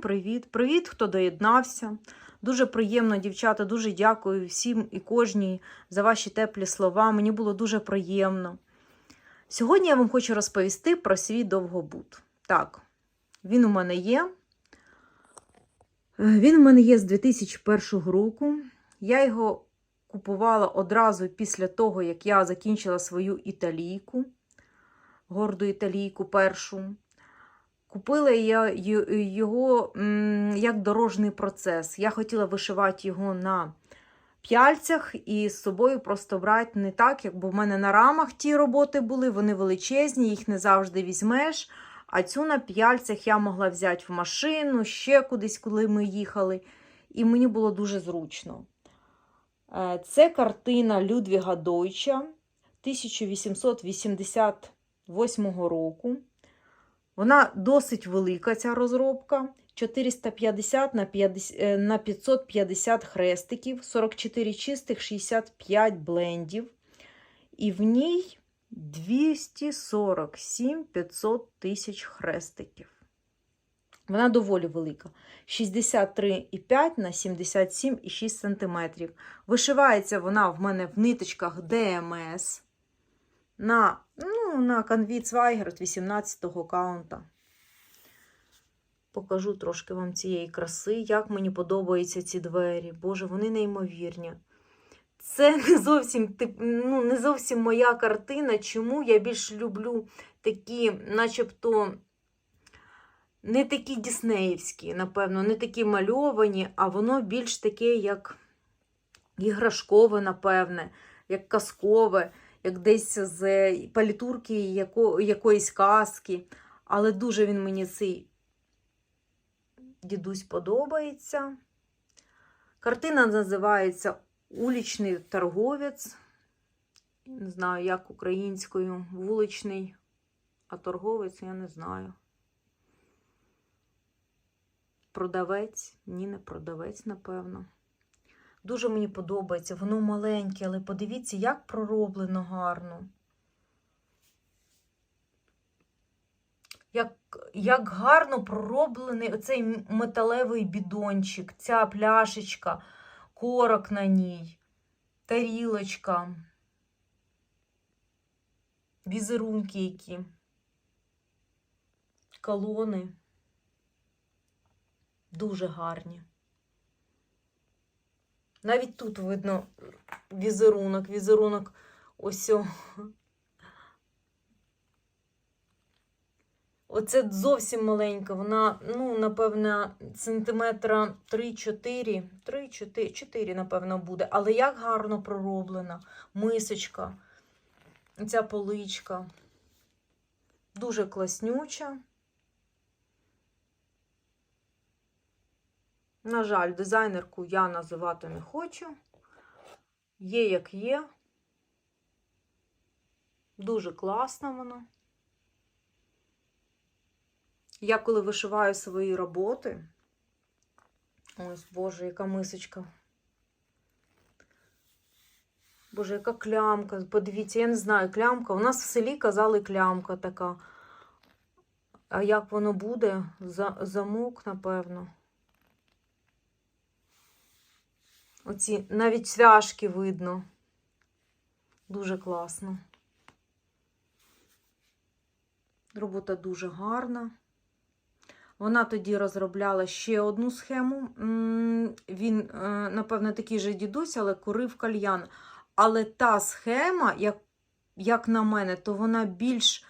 Привіт! Привіт, хто доєднався. Дуже приємно, дівчата. Дуже дякую всім і кожній за ваші теплі слова. Мені було дуже приємно. Сьогодні я вам хочу розповісти про свій довгобут. Так, він у мене є. Е, Він у мене є з 2001 року. Я його купувала одразу після того, як я закінчила свою італійку, горду італійку першу. Купила я його як дорожній процес. Я хотіла вишивати його на п'яльцях і з собою просто брати не так, як бо в мене на рамах ті роботи були, вони величезні, їх не завжди візьмеш. А цю на п'яльцях я могла взяти в машину, ще кудись, коли ми їхали. І мені було дуже зручно. Е, Це картина Людвіга Дойча 1888 року. Вона досить велика, ця розробка. 450 на 50 е, на 550 хрестиків, 44 чистих, 65 блендів. І в ній 247 500 тисяч хрестиків. Вона доволі велика. 63,5 на 77,6 см. Вишивається вона в мене в ниточках ДМС на, ну, на канві Цвайгерт 18-го каунта. Покажу трошки вам цієї краси, як мені подобаються ці двері. Боже, вони неймовірні. Це не зовсім, ну, не зовсім моя картина. Чому я більш люблю такі, начебто, не такі діснеївські, напевно, не такі мальовані, а воно більш таке, як іграшкове, напевне, як казкове, як десь з палітурки яко, якоїсь казки. Але дуже він мені цей дідусь подобається. Картина називається Улічний торговець. Не знаю, як українською. Вуличний, а торговець я не знаю. Продавець? Ні, не продавець, напевно. Дуже мені подобається. Воно маленьке, але подивіться, як пророблено гарно. Як, як гарно пророблений оцей металевий бідончик, ця пляшечка, корок на ній, тарілочка, візерунки які, колони. Дуже гарні. Навіть тут видно візерунок, візерунок ось. о. Оце зовсім маленька, вона, ну, напевно, сантиметра 3-4, 3-4, 4, напевно, буде. Але як гарно пророблена мисочка, ця поличка. Дуже класнюча. На жаль, дизайнерку я називати не хочу. Є як є. Дуже класна вона. Я коли вишиваю свої роботи. Ось, Боже, яка мисочка. Боже, яка клямка. Подивіться, я не знаю, клямка. У нас в селі казали клямка така. А як воно буде? Замок, напевно. Оці навіть цвяшки видно. Дуже класно. Робота дуже гарна. Вона тоді розробляла ще одну схему. Він, е, напевно, такий же дідусь, але курив кальян. Але та схема, як, як на мене, то вона більш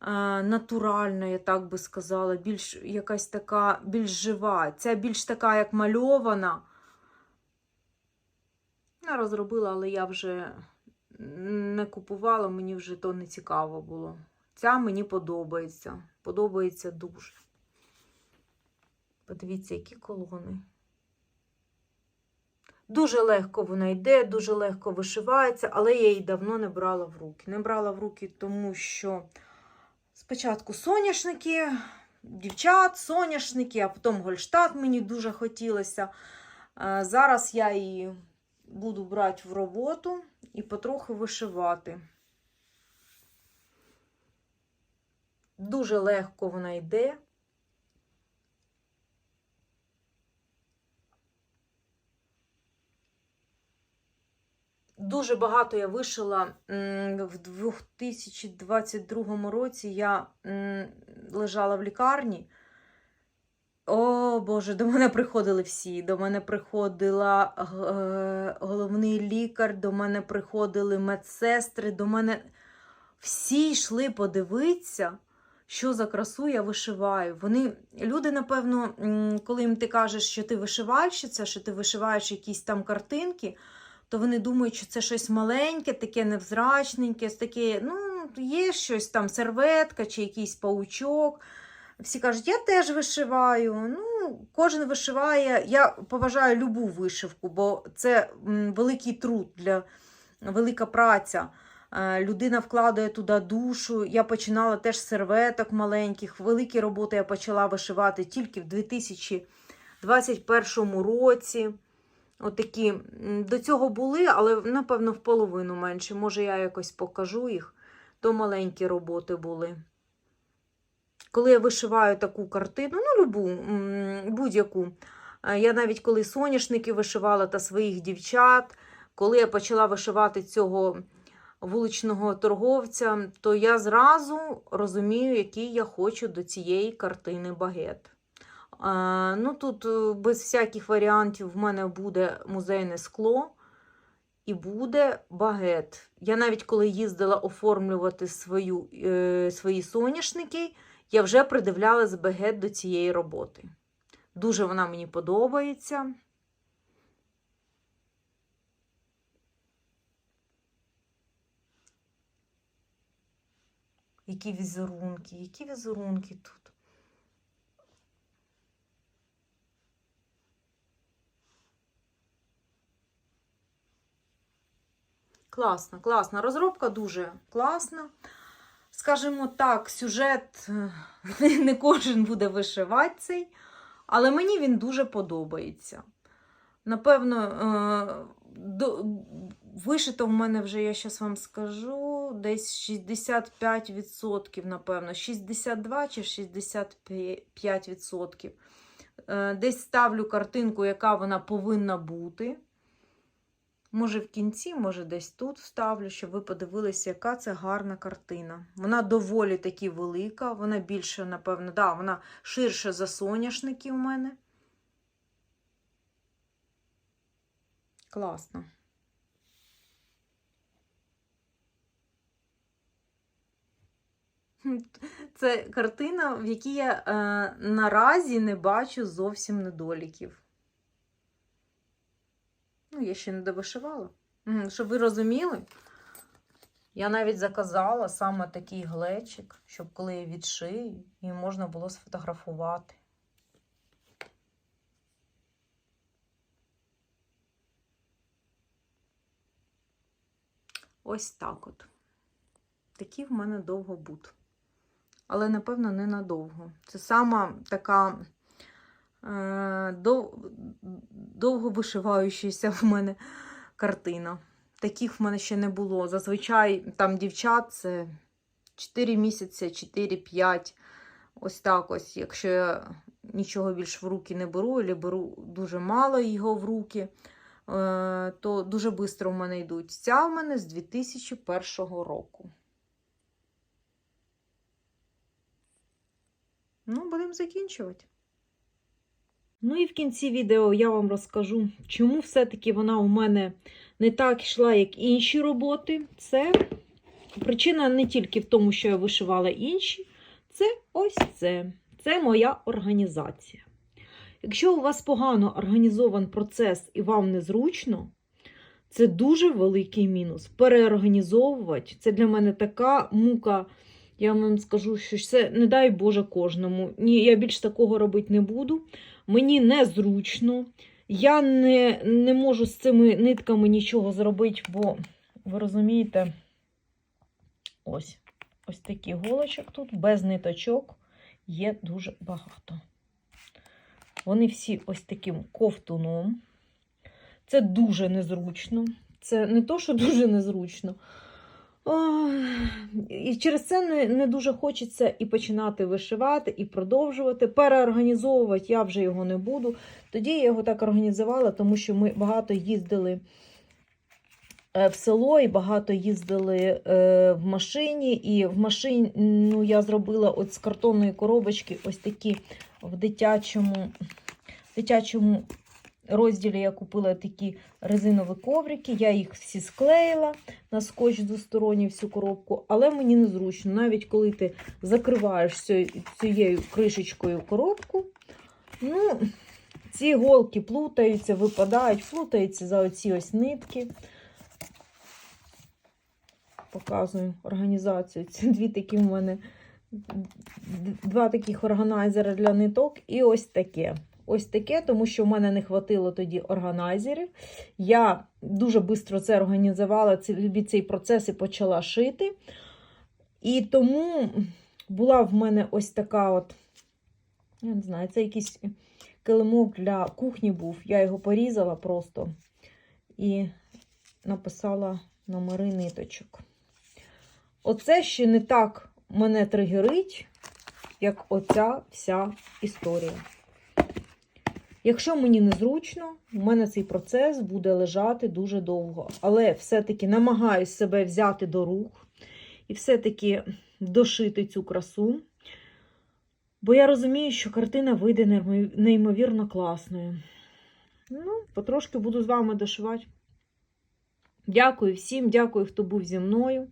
е, натуральна, я так би сказала, більш якась така, більш жива. Ця більш така, як мальована. Я розробила, але я вже не купувала, мені вже то не цікаво було. Ця мені подобається. Подобається дуже. Подивіться, які колони. Дуже легко вона йде, дуже легко вишивається, але я її давно не брала в руки. Не брала в руки, тому що спочатку соняшники, дівчат, соняшники, а потім Гольштадт мені дуже хотілося. Е, Зараз я її буду брати в роботу і потроху вишивати. Дуже легко вона йде. Дуже багато я вишила в 2022 році. Я лежала в лікарні. О Боже, до мене приходили всі. До мене приходила е, головний лікар, до мене приходили медсестри, до мене всі йшли подивитися, що за красу я вишиваю. Вони, люди, напевно, коли їм ти кажеш, що ти вишивальщиця, що ти вишиваєш якісь там картинки, то вони думають, що це щось маленьке, таке невзрачненьке, таке, ну, є щось там, серветка чи якийсь паучок. Всі кажуть, я теж вишиваю. Ну, кожен вишиває. Я поважаю любу вишивку, бо це великий труд, для, велика праця. Е, Людина вкладає туди душу. Я починала теж з серветок маленьких. Великі роботи я почала вишивати тільки в 2021 році. Отакі. До цього були, але напевно в половину менше. Може, я якось покажу їх. То маленькі роботи були. Коли я вишиваю таку картину, ну, любу, будь-яку. Я навіть коли соняшники вишивала та своїх дівчат, коли я почала вишивати цього вуличного торговця, то я зразу розумію, який я хочу до цієї картини багет. Ну, тут е, без всяких варіантів в мене буде музейне скло і буде багет. Я навіть коли їздила оформлювати свою, е, свої соняшники, я вже придивлялась багет до цієї роботи. Дуже вона мені подобається. Які візерунки, які візерунки тут. Класна, класна. Розробка дуже класна. Скажімо так, сюжет е, не кожен буде вишивати цей, але мені він дуже подобається. Напевно, е, вишито в мене вже, я зараз вам скажу, десь 65%, напевно, 62 чи 65%. Е, Десь ставлю картинку, яка вона повинна бути. Може, в кінці, може, десь тут вставлю, щоб ви подивилися, яка це гарна картина. Вона доволі таки велика, вона більше, напевно, да, вона ширше за соняшники у мене. Класно. Це картина, в якій я е, наразі не бачу зовсім недоліків. Ну, я ще не довишивала. Щоб ви розуміли, я навіть заказала саме такий глечик, щоб коли я відшию, її можна було сфотографувати. Ось так от. Такий в мене довгобут. Але, напевно, не надовго. Це сама така дов- довго вишиваючася в мене картина. Таких в мене ще не було. Зазвичай там дівчат це 4 місяці, 4-5. Ось так ось. Якщо я нічого більш в руки не беру, або беру дуже мало його в руки, е, то дуже швидко в мене йдуть. Ця в мене з 2001 року. Ну, будемо закінчувати. Ну і в кінці відео я вам розкажу, чому все-таки вона у мене не так йшла, як інші роботи. Це причина не тільки в тому, що я вишивала інші, це ось це. Це моя організація. Якщо у вас погано організований процес і вам незручно, це дуже великий мінус. Переорганізовувати це для мене така мука. Я вам скажу, що це не дай Боже кожному. Ні, я більш такого робити не буду. Мені незручно. Я не, не можу з цими нитками нічого зробити, бо ви розумієте, ось ось такий голочок тут, без ниточок, є дуже багато. Вони всі ось таким ковтуном. Це дуже незручно. Це не то, що дуже незручно. І через це не, не дуже хочеться і починати вишивати, і продовжувати. Переорганізовувати я вже його не буду. Тоді я його так організувала, тому що ми багато їздили е, в село і багато їздили е, в машині. І в машині ну, я зробила от з картонної коробочки ось такі в дитячому, дитячому розділі я купила такі резинові коврики. Я їх всі склеїла на скотч двосторонній всю коробку, але мені незручно. Навіть коли ти закриваєш цією, кришечкою коробку, ну, ці голки плутаються, випадають, плутаються за оці ось нитки. Показую організацію. Ці дві такі в мене два таких органайзери для ниток і ось таке. Ось таке, тому що в мене не хватило тоді органайзерів. Я дуже швидко це організувала, від цей процес і почала шити. І тому була в мене ось така от, я не знаю, це якийсь килимок для кухні був. Я його порізала просто і написала номери ниточок. Оце ще не так мене тригерить, як оця вся історія. Якщо мені незручно, у мене цей процес буде лежати дуже довго. Але все-таки намагаюсь себе взяти до рук і все-таки дошити цю красу. Бо я розумію, що картина вийде неймовірно класною. Ну, потрошки буду з вами дошивати. Дякую всім, дякую, хто був зі мною.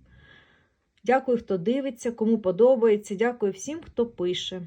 Дякую, хто дивиться, кому подобається. Дякую всім, хто пише.